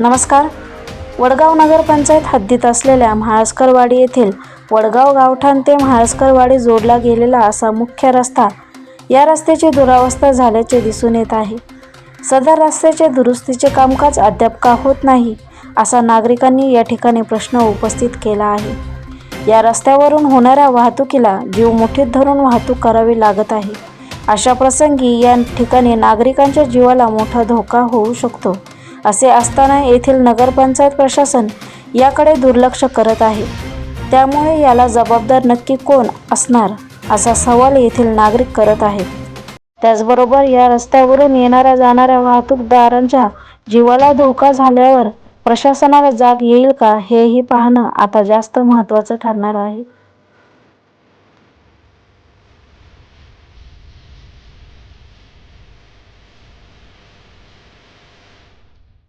नमस्कार. वडगाव नगरपंचायत हद्दीत असलेल्या म्हाळसकरवाडी येथील वडगाव गावठाण ते म्हाळसकरवाडी जोडला गेलेला असा मुख्य रस्ता या रस्त्याची दुरावस्था झाल्याचे दिसून येत आहे. सदर रस्त्याचे दुरुस्तीचे कामकाज अद्याप का होत नाही असा नागरिकांनी या ठिकाणी प्रश्न उपस्थित केला आहे. या रस्त्यावरून होणाऱ्या वाहतुकीला जीव मुठीत धरून वाहतूक करावी लागत आहे. अशा प्रसंगी या ठिकाणी नागरिकांच्या जीवाला मोठा धोका होऊ शकतो. असे असताना येथील नगरपंचायत प्रशासन याकडे दुर्लक्ष करत आहे. त्यामुळे याला जबाबदार नक्की कोण असणार असा सवाल येथील नागरिक करत आहेत. त्याचबरोबर या रस्त्यावरून येणाऱ्या जाणाऱ्या वाहतूकदारांच्या जीवाला धोका झाल्यावर प्रशासनाला जाग येईल का हेही पाहणं आता जास्त महत्त्वाचं ठरणार आहे.